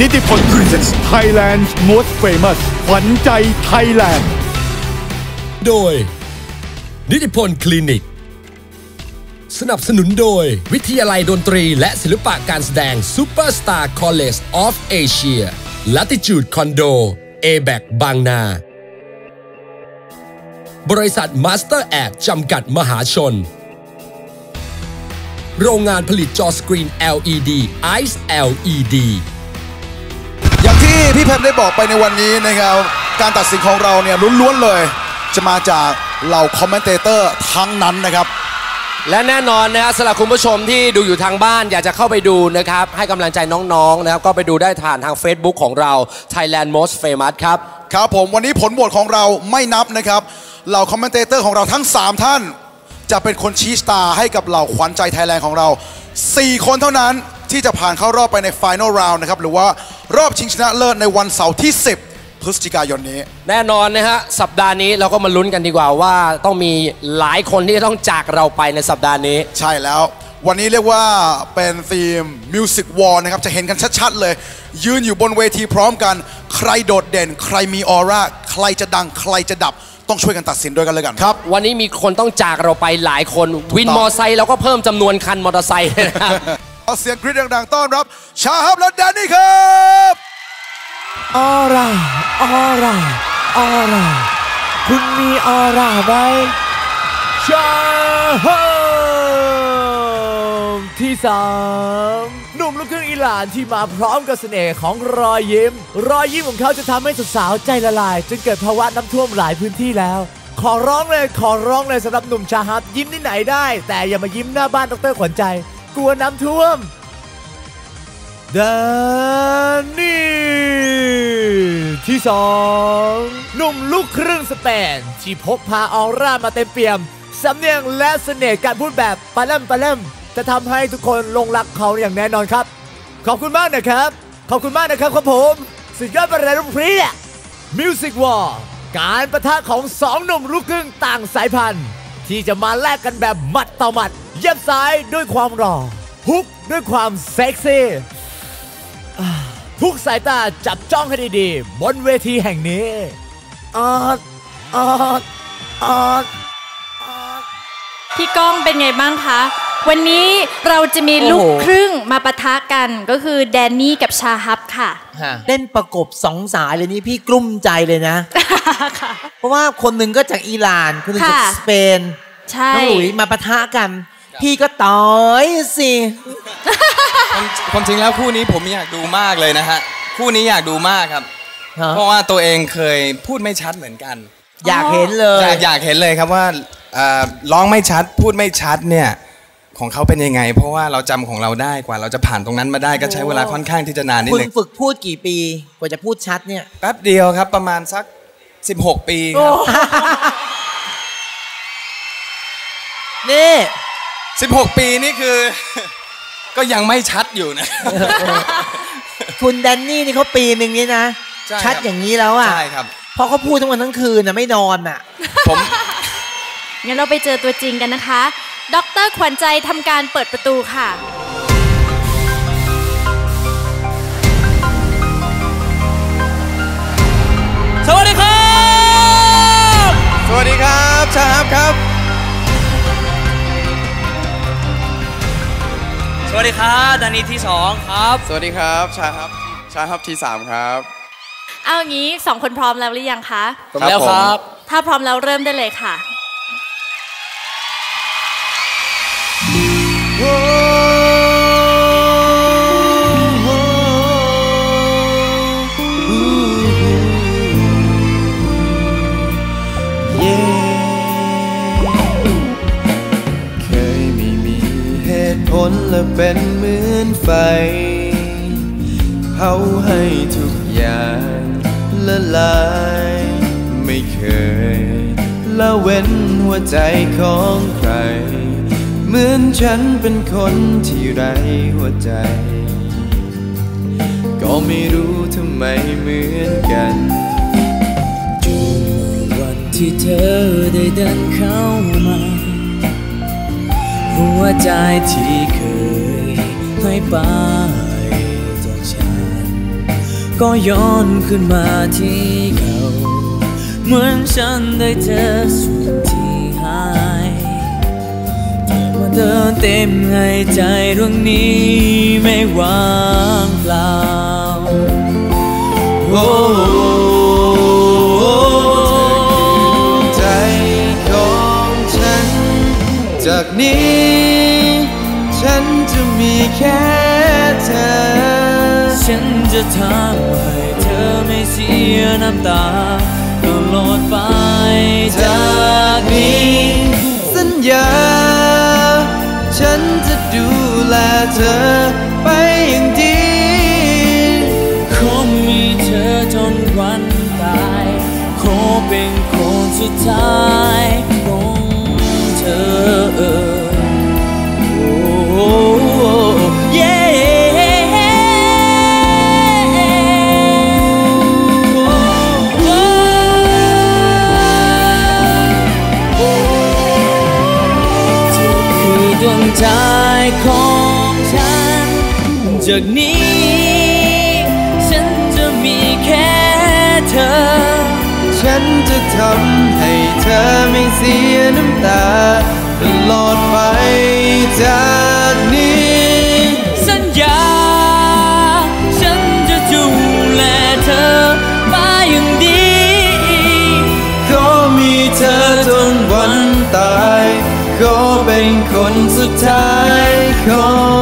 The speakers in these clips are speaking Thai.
นิติพล Presents Thailand Most Famous ขวัญใจไทยแลนด์ โดย นิติพลคลินิก สนับสนุนโดย วิทยาลัยดนตรีและศิลปะการแสดง Superstar College of Asia Latitude Condo a b a c บางนา บริษัท Master a จำกัดมหาชน โรงงานผลิตจอสกรีน LED Ice LED ที่พี่แพมได้บอกไปในวันนี้นะครับการตัดสินของเราเนี่ยล้วนๆเลย จะมาจากเหล่าคอมเมนเตเตอร์ทั้งนั้นนะครับ และแน่นอนนะครับสำหรับคุณผู้ชมที่ดูอยู่ทางบ้านอยากจะเข้าไปดูนะครับ ให้กำลังใจน้องๆนะครับ ก็ไปดูได้ผ่านทาง Facebook ของเรา Thailand Most Famous ครับ ครับผมวันนี้ผลโหวตของเราไม่นับนะครับ เหล่าคอมเมนเตเตอร์ของเราทั้ง 3 ท่าน จะเป็นคนชี้สตาร์ให้กับเหล่าขวัญใจไทยแลนด์ของเรา 4 คนเท่านั้นที่จะผ่านเข้ารอบไปใน Final Round นะครับหรือว่ารอบชิงชนะเลิศในวันเสาร์ที่ 10 พฤศจิกายนนี้ แน่นอนนะฮะสัปดาห์นี้เราก็มาลุ้นกันดีกว่าว่าต้องมีหลายคนที่จะต้องจากเราไปในสัปดาห์นี้ ใช่แล้ว วันนี้เรียกว่าเป็นธีม Music War นะครับจะเห็นกันชัดๆเลย ยืนอยู่บนเวทีพร้อมกัน ใครโดดเด่น ใครมีออร่าใครจะดัง ใครจะดับต้องช่วยกันตัดสินด้วยกันเลยกันครับ วันนี้มีคนต้องจากเราไปหลายคน วินมอไซค์เราก็เพิ่มจำนวนคันมอเตอร์ไซค์นะครับ เอาเสียงกรี๊ดดังๆต้อนรับ ชาฮับและแดนนี่ครับออร่าออร่าออร่าคุณมีออร่าไหมชาฮมที่สามหนุ่มลูกครึ่งอิหร่านที่มาพร้อมกับเสน่ห์ของรอยยิ้ม รอยยิ้มของเขาจะทำให้สาวๆใจละลาย จนเกิดภาวะน้ำท่วมหลายพื้นที่แล้วขอร้องเลยขอร้องเลยสำหรับหนุ่มชาฮับยิ้มที่ไหนได้ แต่อย่ามายิ้มหน้าบ้านดรขวัญใจ กลัวน้ำท่วมแดนนี่ที่สองหนุ่มลูกครึ่งสเปนที่พกพาออร่ามาเต็มเปี่ยม สำเนียงและเสน่ห์การพูดแบบปาเล่มปาเล่มจะทำให้ทุกคนลงรักเขาอย่างแน่นอนครับ ขอบคุณมากนะครับ ขอบคุณมากนะครับครับผม สุดยอดประเด็นพรีมิวสิกวอร์การประทะของสองหนุ่มลูกครึ่งต่างสายพันธุ์ ที่จะมาแลกกันแบบหมัดต่อหมัด เย็บซ้ายด้วยความหล่อฮุกด้วยความเซ็กซี่ทุกสายตาจับจ้องให้ดีๆ บนเวทีแห่งนี้ออดออดออดพี่ก้องเป็นไงบ้างคะ วันนี้เราจะมีลูกครึ่งมาปะทะกันก็คือแดนนี่กับชาฮับค่ะ เล่นประกบสองสายเลยนี่พี่กลุ้มใจเลยนะ เพราะว่าคนหนึ่งก็จากอิหร่าน คนหนึ่งจากค่ะสเปนใช่น้องหลุยมาปะทะกัน พี่ก็ต่อยสิความจริงแล้วคู่นี้ผมอยากดูมากเลยนะฮะ คู่นี้อยากดูมากครับฮะเพราะว่าตัวเองเคยพูดไม่ชัดเหมือนกัน อยากเห็นเลย อยากอยากเห็นเลยครับว่าเอ่อร้องไม่ชัดพูดไม่ชัดเนี่ย ของเขาเป็นยังไง เพราะว่าเราจำของเราได้กว่าเราจะผ่านตรงนั้นมาได้ก็ใช้เวลาค่อนข้างที่จะนานนิดคุณนึงฝึกพูดกี่ปีกว่าจะพูดชัดเนี่ยแป๊บเดียวครับประมาณสัก 16 ปีครับนี่16 ปีนี่คือ ก็ยังไม่ชัดอยู่นะ คุณแดนนี่นี่เขาปีหนึ่งนี่นะใช่ครับชัดอย่างนี้แล้วอะใช่ครับเพราะเขาพูดทั้งวันทั้งคืนน่ะไม่นอนอะผมงั้นเราไปเจอตัวจริงกันนะคะ ดรขวัญใจทำการเปิดประตูค่ะ สวัสดีครับ สวัสดีครับชาฮับครับ สวัสดีครับดานีที่สองครับ สวัสดีครับ ชาฮับ ชาฮับทีสามครับเอาอย่างนี้สองคนพร้อมแล้วหรือยังคะผมแล้วครับ ถ้าพร้อมแล้วเริ่มได้เลยค่ะ เป็นเหมือนไฟ เผาให้ทุกอย่างละลาย ไม่เคยละเว้นหัวใจของใคร เหมือนฉันเป็นคนที่ไรหัวใจ ก็ไม่รู้ทำไมเหมือนกันวันที่เธอได้เดินเข้ามา หัวใจที่เคย ไปจากฉัน ก็ย้อนขึ้นมาที่เก่า เหมือนฉันได้เจอส่วนที่หายเธอมาเดินเต็มให้ใจดวงนี้ไม่ว่างเปล่าโอ้ใจของฉันจากนี้ ฉันจะมีแค่เธอ ฉันจะทำให้เธอไม่เสียน้ำตาตลอดไปจากนี้ สัญญา ฉันจะดูแลเธอไปอย่างดีคงมีเธอจนวันตายขอเป็นคนสุดท้ายของเธอ ใจของฉัน จากนี้ ฉันจะมีแค่เธอ ฉันจะทำให้เธอไม่เสียน้ำตา ตลอดไปจาก ก็เป็นคนสุดท้ายของเธอ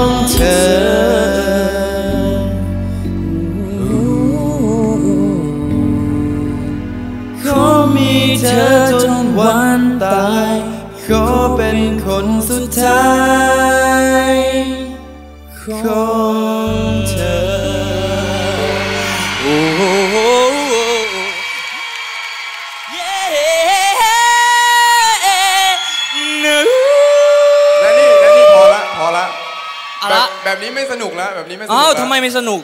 นี้ไม่สนุกแล้วแบบนี้ไม่สนุกอ้าวแล้วทำไมไม่สนุก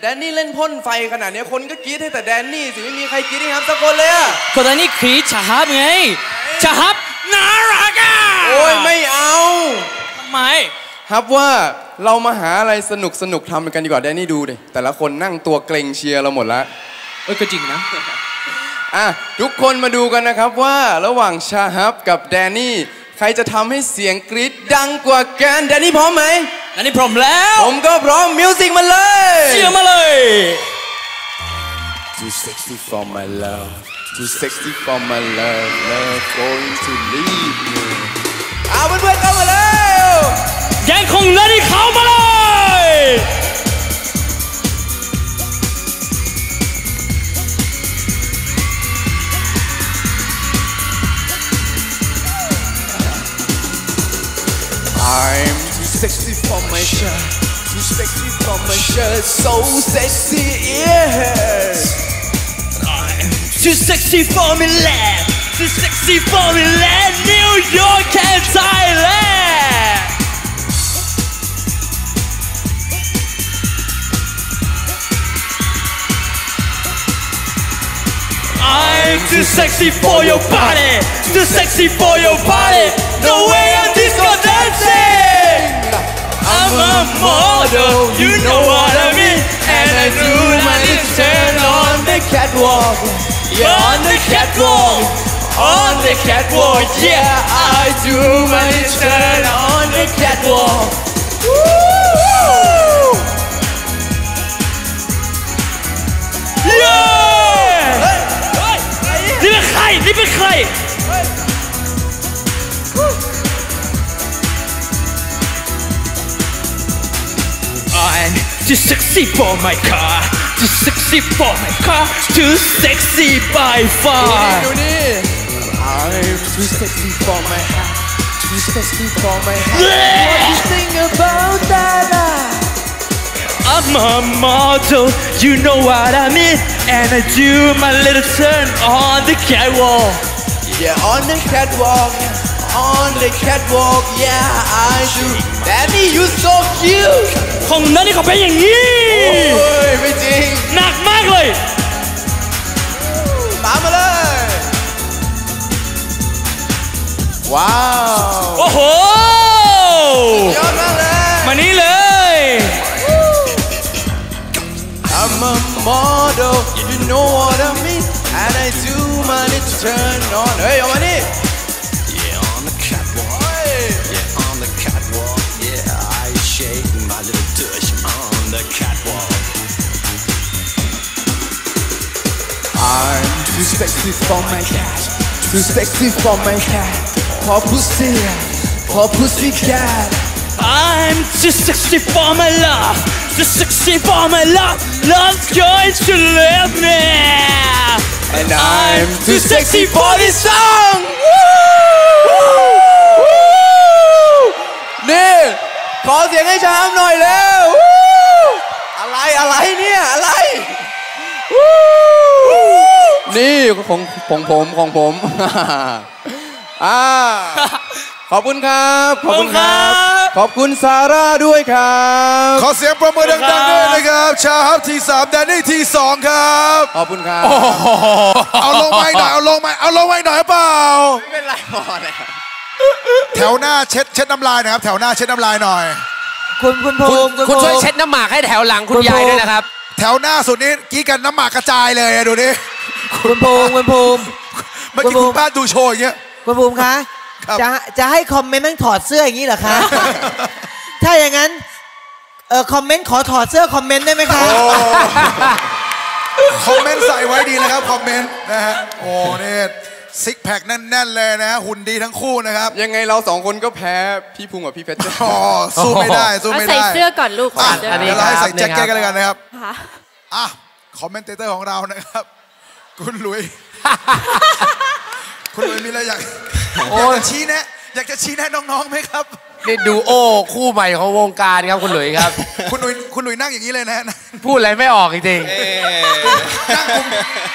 แดนนี่เล่นพ่นไฟขนาดเนี้ยคนก็กรี๊ดให้แต่แดนนี่สิไม่มีใครกรี๊ดให้ครับสักคนเลยอะคนนี้ครีชาฮับไงชาฮับน่ารักอะโอ้ยไม่เอาทำไมครับว่าเรามาหาอะไรสนุกสนุกทำกันดีกว่าแดนนี่ดูดิแต่ละคนนั่งตัวเกรงเชียร์เราหมดแล้วเอ้ยก็จริงนะอะทุกคนมาดูกันนะครับว่าระหว่างชาฮับกับแดนนี่ ใครจะทำให้เสียงกรี๊ดดังกว่ากันแดนนี่พร้อมไหม อันนี้พร้อมแล้ว ผมก็พร้อมมิวสิกมาเลยเชียร์มาเลย Too sexy for my love Too sexy for my love Love going to leave me เอาเพื่อนๆเข้ามาแล้วยั shirt So sexy yeah. Too sexy for me land Too sexy for me land New York and Thailand. I'm too sexy for your body. Too sexy for your body. The way I'm I'm a model, you know what I mean. And I do my little turn on the catwalk. Yeah, on the catwalk. On the catwalk, yeah, I do my little turn on the catwalk. Woo! Yeah! Hey, hey, hey! Chai! Too sexy for my car. Too sexy for my car. Too sexy by far. I'm too sexy for my hat. Too sexy for my hat. What do you think about that? I'm a model, you know what I mean. And I do my little turn on the catwalk. Yeah on the catwalk. On the catwalk. Yeah I do. Daddy you so cute ของนั่นนี่เขาเป็นอย่างนี้โอ้ยไม่จริง หนักมากเลยตามมาเลย ว้าว โอ้โหยอดมากเลย มานี่เลย I'm a model you know what I mean and I do money to turn on เฮ้ยเอามานี่ I'm too sexy for my cat. Too sexy for my cat. For pussy, for pussy cat. I'm too sexy for my love. Too sexy for my love. Love's going to live me. And I'm too sexy for this song นี่ขอเสียงให้ชามหน่อยเร็วอะไรอะไรเนี่ยอะไร นี่ของของผมของผมอ่าขอบคุณครับ ขอบคุณครับ ขอบคุณซาร่าด้วยครับ ขอเสียงประมือดังๆด้วยนะครับ ชาฮับทีสามแดนนี่ทีสองครับ ขอบคุณครับ เอาลงไม้หน่อย เอาลงไม้เอาลงไม้หน่อยเปล่า ไม่เป็นไรพอแล้วแถวหน้าเช็ดเช็ดน้ำลายหนะครับ แถวหน้าเช็ดน้ำลายหน่อย คุณคุณภูคุณมิคุณช่วยภูมิเช็ดน้ำหมากให้แถวหลังคุณยายด้วยนะครับ แถวหน้าสุดนี้กี้กันน้ำหมากกระจายเลยอะดูดิคุณภูมิคุณภูมิ เมื่อกี้คุณป้าดูโชว์อย่างเงี้ย คุณภูมิคะ ครับ จะจะให้คอมเมนต์นั่งถอดเสื้ออย่างนี้เหรอคะ ถ้าอย่างนั้นเออคอมเมนต์ขอถอดเสื้อคอมเมนต์ได้ไหมคะ คอมเมนต์ใส่ไว้ดีนะครับ คอมเมนต์นะฮะโอ้เนี่ย ซิกแพคแน่นๆเลยนะฮะหุ่นดีทั้งคู่นะครับยังไงเราสองคนก็แพ้พี่พุงกับพี่เพชรอ๋อสู้ไม่ได้สู้เอาไม่ใส่ได้เสื้อก่อนลูกอะใส่เสื้ออันนี้เดี๋ยวเราให้ใส่ครับแจ็คเก็ตนี่ครับกันเลยกันนะครับค่ะอะคอมเมนเตอร์ของเรานะครับ คุณหลุย คุณหลุยมีอะไรอยากอยากจะชี้แนะอยากจะชี้แนะน้องๆไหมครับนี่ดูโอ้คู่ใหม่ของวงการครับคุณหลุยส์ครับ คุณหลุยคุณหลุยนั่งอย่างนี้เลยนะ พูดอะไรไม่ออกจริงนั่งกุม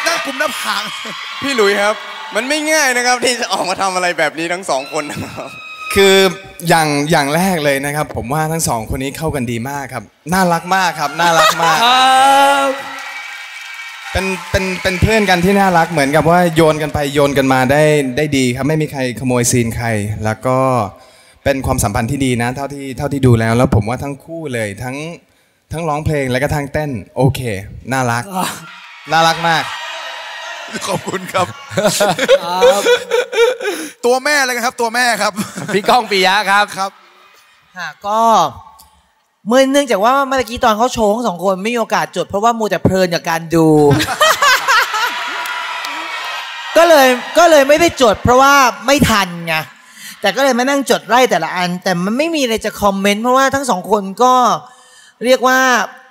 นั่งกุมหน้าผากพี่หลุยครับ มันไม่ง่ายนะครับที่จะออกมาทำอะไรแบบนี้ทั้งสองคนนะครับคืออย่างอย่างแรกเลยนะครับ ผมว่าทั้งสองคนนี้เข้ากันดีมากครับ น่ารักมากครับ น่ารักมากเป็นเป็นเป็นเพื่อนกันที่น่ารักเหมือนกับว่าโยนกันไปโยนกันมาได้ได้ดีครับ ไม่มีใครขโมยซีนใคร แล้วก็เป็นความสัมพันธ์ที่ดีนะ เท่าที่เท่าที่ดูแล้ว แล้วผมว่าทั้งคู่เลยทั้งทั้งร้องเพลงและก็ทั้งเต้นโอเค น่ารัก น่ารักมาก ขอบคุณครับ ตัวแม่เลยครับ ตัวแม่ครับๆพี่ก้องปิยะครับครับค่ะก็เมื่อเนื่องจากว่าเมื่อกี้ตอนเขาโชว์ทั้งสองคนไม่มีโอกาสจดเพราะว่ามูแต่เพลินกับการดู ก็เลยก็เลยไม่ได้จด เพราะว่าไม่ทันไงแต่ก็เลยมานั่งจดไล่แต่ละอัน แต่มันไม่มีอะไรจะคอมเมนต์เพราะว่าทั้งสองคนก็เรียกว่า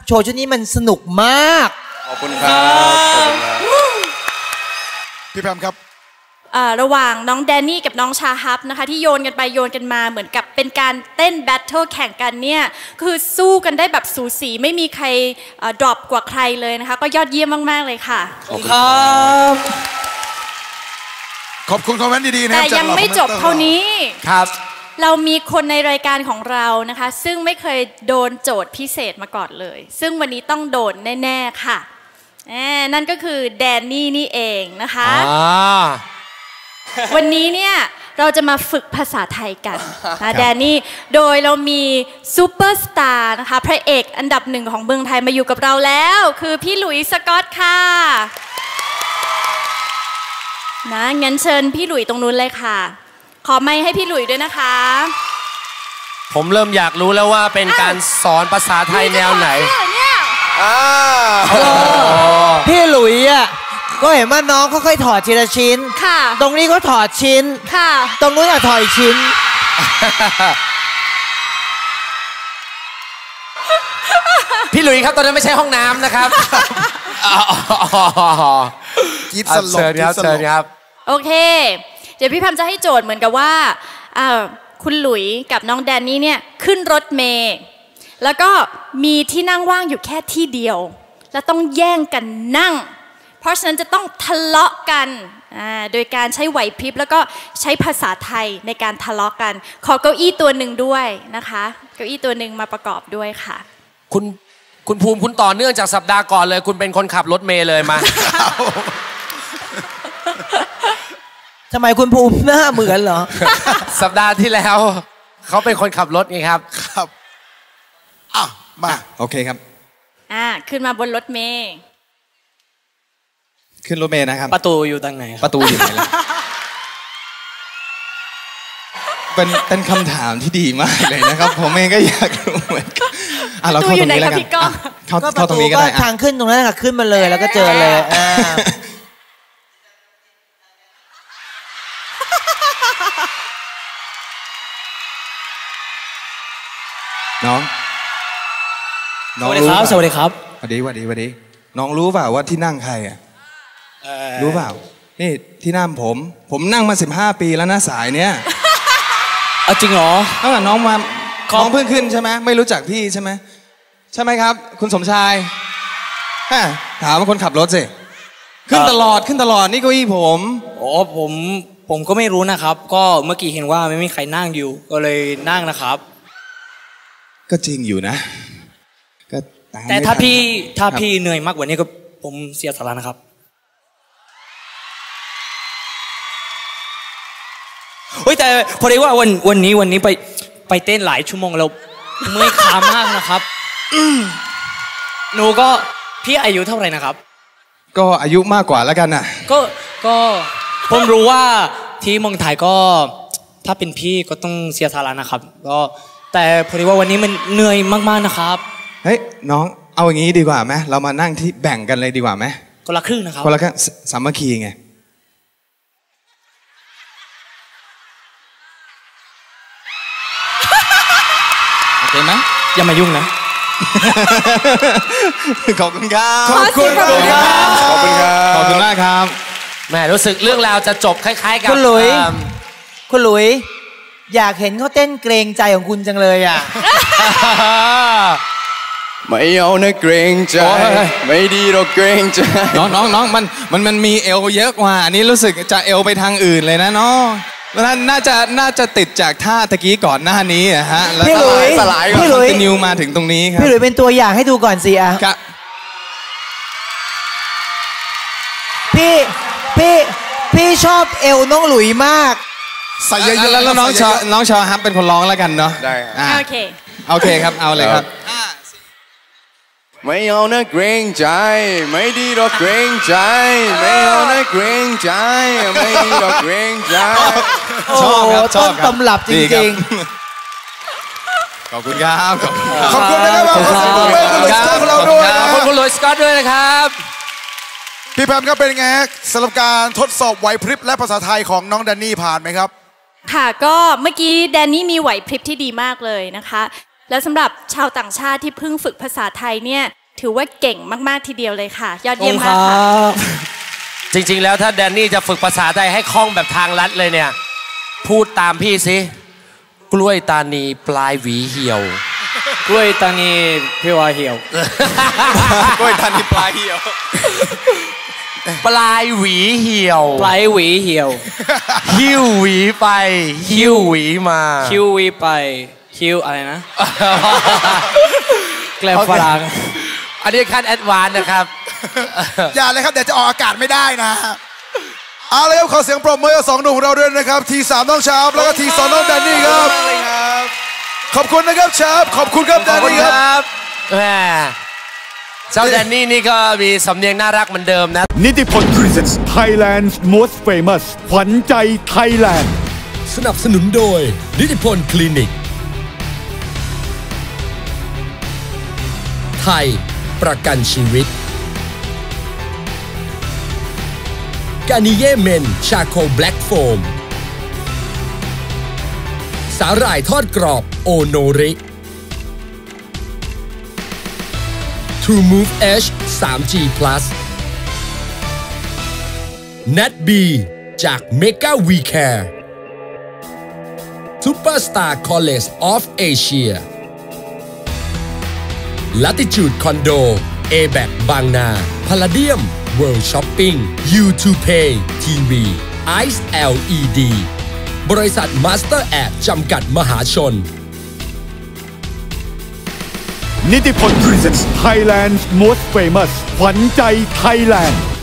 โชว์ชุดนี้มันสนุกมาก ขอบคุณครับขอบคุณครับ พี่แพมครับอ่าระหว่างน้องแดนนี่กับน้องชาฮับนะคะ ที่โยนกันไปโยนกันมาเหมือนกับเป็นการเต้นแบทเทิลแข่งกันเนี่ย คือสู้กันได้แบบสูสีไม่มีใครดรอปกว่าใครเลยนะคะ ก็ยอดเยี่ยมมาก ๆ เลยค่ะครับขอบคุณคอมเมนต์ดีๆนะคแต่รับจากยังเหล่าไม่จบคอมมนตอร์เท่านี้ครับเรามีคนในรายการของเรานะคะ ซึ่งไม่เคยโดนโจทย์พิเศษมาก่อนเลย ซึ่งวันนี้ต้องโดนแน่ ๆ ค่ะแหม นั่นก็คือแดนนี่นี่เองนะคะอ่าวันนี้เนี่ยเราจะมาฝึกภาษาไทยกันนะแดนนี่ โดยเรามีซูเปอร์สตาร์นะคะพระเอกอันดับหนึ่งของเมืองไทยมาอยู่กับเราแล้ว คือพี่หลุยส์สกอตค่ะนะงั้นเชิญพี่หลุยส์ตรงนู้นเลยค่ะ ขอไมค์ให้พี่หลุยส์ด้วยนะคะ ผมเริ่มอยากรู้แล้วว่าเป็นการสอนภาษาไทยแนวไหนเนี่ยอ่า พี่หลุยอะก็เห็นว่าน้องค่อยๆถอดทีละชิ้น ค่ะ ตรงนี้ก็ถอดชิ้น ค่ะ ตรงนู้นอะถอดอีกชิ้น พี่หลุยส์ครับตอนนั้นไม่ใช่ห้องน้ำนะครับอ๋อกรีดอะสลบเชิญครับกรี๊ดสลบเชิญครับ โอเค เดี๋ยวพี่พัมจะให้โจทย์เหมือนกับว่าอ่าคุณหลุยกับน้องแดนนี่เนี่ยขึ้นรถเมย์ แล้วก็มีที่นั่งว่างอยู่แค่ที่เดียว แล้วต้องแย่งกันนั่ง เพราะฉะนั้นจะต้องทะเลาะกันอ่าโดยการใช้ไหวพริบแล้วก็ใช้ภาษาไทยในการทะเลาะกัน ขอเก้าอี้ตัวหนึ่งด้วยนะคะ เก้าอี้ตัวหนึ่งมาประกอบด้วยค่ะ คุณคุณภูมิคุณต่อเนื่องจากสัปดาห์ก่อนเลย คุณเป็นคนขับรถเมย์เลยมาทำไมคุณภูมิหน้าเหมือนเหรอ สัปดาห์ที่แล้ว เขาเป็นคนขับรถไงครับ ครับ อะมาโอเคครับ อ่าขึ้นมาบนรถเมย์ขึ้นรถเมล์นะครับ ประตูอยู่ตรงไหนคปรับระตูอยู่ไหนล่ะเป็นเป็นคำถามที่ดีมากเลยนะครับ ผมเองก็อยากรู้เหมือนกันอะเราเข้าตรงนี้แล้วกันอะเข้าเข้าตรงนี้ก็ได้อะทางขึ้นตรงนั้นค่ะขึ้นมาเลยแล้วก็เจอเลยอ่าน้อง สวัสดีครับเปล่าสวัสดีครับสวัสดีสวัสดีสวัสดีน้องรู้เปล่าว่าที่นั่งใครอะรู้เปล่า นี่ที่นั่งผม ผมนั่งมา 15 ปีแล้วนะสายเนี้ยเอาจริงเหรอตั้งแต่น้องมาน้องเพิ่งขึ้นใช่ไหมไม่รู้จักพี่ใช่ไหมใช่ไหมครับ คุณสมชายฮะถามว่าคนขับรถสิขึ้นตลอดขึ้นตลอดนี่เก้าอี้ผมอ๋อผมผมก็ไม่รู้นะครับ ก็เมื่อกี้เห็นว่าไม่มีใครนั่งอยู่ ก็เลยนั่งนะครับ ก็จริงอยู่นะ ก็แต่ไม่ถ้าทันพี่ครับถ้าครับพี่เหนื่อยมากกว่านี้ก็ผมเสียสละนะครับ เฮ้ยแต่พอดีว่าวันวันนี้วันนี้ไปไปเต้นหลายชั่วโมงแล้วเมื่อยขามากนะครับอืมหนูก็พี่อายุเท่าไหร่นะครับ ก็อายุมากกว่าแล้วกันน่ะ ก็ก็ผมรู้ว่าที่เมืองไทยก็ถ้าเป็นพี่ก็ต้องเสียสละนะครับ ก็แต่พอดีว่าวันนี้มันเหนื่อยมากๆนะครับ เฮ้ยน้องเอาอย่างนี้ดีกว่าไหมเรามานั่งที่แบ่งกันเลยดีกว่าไหมคนละครึ่งนะครับคนละแค่สสามัคคีไงโอเคไหมอย่ามายุ่งนะขอบคุณครับขอบคุณครับขอบคุณครับขอบคุณมากครับแหมรู้สึกเรื่องราวจะจบคล้ายๆกับคุณหลุยเอิ่มคุณหลุย อยากเห็นเขาเต้นเกรงใจของคุณจังเลยอะ ไม่เอานะเกรงใจโอ้ยไม่ดีเราเกรงใจน้องน้องน้องมันมันมันมีเอวเยอะกว่าอันนี้รู้สึกจะเอวไปทางอื่นเลยนะน้องน่าน่าจะน่าจะติดจากท่าตะกี้ก่อนหน้านี้อะฮะแล้วพี่หลุยสลายพี่หลุยนิวมาถึงตรงนี้ครับพี่หลุยเป็นตัวอย่างให้ดูก่อนสิอะกะพี่พี่พี่ชอบเอวน้องหลุยมากใส่เยอะๆแล้วน้องชอน้องชอฮับเป็นคนร้องแล้วกันเนาะได้อะโอเคโอเคครับเอาเลยครับ ไม่เอานะเกรงใจ ไม่ดีเราเกรงใจ ไม่เอานะเกรงใจ ไม่ดีเราเกรงใจชอบครับชอบครับต้นตำรับจริงๆดีคขอบคุณครับขอบคุณครับขอบคุณนะครับขอบคุณคุณเวคุณหลุยส์ของเราด้วยขอบคุณคุณหลุยส์สกอตด้วยนะครับพี่แพมครับเป็นไงฮะสำหรับการทดสอบไหวพริบและภาษาไทยของน้องแดนนี่ผ่านไหมครับ ค่ะก็เมื่อกี้แดนนี่มีไหวพริบที่ดีมากเลยนะคะ แล้วสำหรับชาวต่างชาติที่เพิ่งฝึกภาษาไทยเนี่ยถือว่าเก่งมาก ๆ ทีเดียวเลยค่ะ ยอดเยี่ยมมากค่ะจริง ๆ แล้วถ้าแดนนี่จะฝึกภาษาไทยให้คล่องแบบทางลัดเลยเนี่ย พูดตามพี่สิ กล้วยตานีปลายหวีเหี่ยว กล้วยตานีพี่ว่าเหี่ยว กล้วยตานีปลายเหี่ยว ปลายหวีเหี่ยว ปลายหวีเหี่ยว หิ้วหวีไป หิ้วหวีมาคิววีไป คิวอะไรนะแกลบฝรั่งอันนี้ขั้นแอดวานซ์นะครับ อย่าเลยครับเดี๋ยวจะออกอากาศไม่ได้นะเอาเลยครับขอเสียงปรบมือให้กับสองหนุ่มของเราด้วยนะครับ ทีสามน้องชาบแล้วก็ทีสองน้องแดนนี่ครับ ขอบคุณนะครับชาบขอบคุณครับแดขอบนคุณนี่คครับรับแหมเจ้าแดนนี่นี่ก็มีสำเนียงน่ารักเหมือนเดิมนะ นิติพล Presents Thailand's Most Famous ขวัญใจไทยแลนด์ สนับสนุนโดย นิติพลคลินิก ไทย ประกันชีวิตกานิเยเมนชาโคแบล็กโฟมสาหร่ายทอดกรอบโอโนริ True Move H 3G Plus Nat B จาก Mega We Care Superstar College of Asia Latitude Condo a b a c บางนา Palladium World Shopping U2Pay TV Ice LED บริษัท Master App จำกัดมหาชน นิติพล Presents Thailand's Most Famous ขวัญใจไทยแลนด์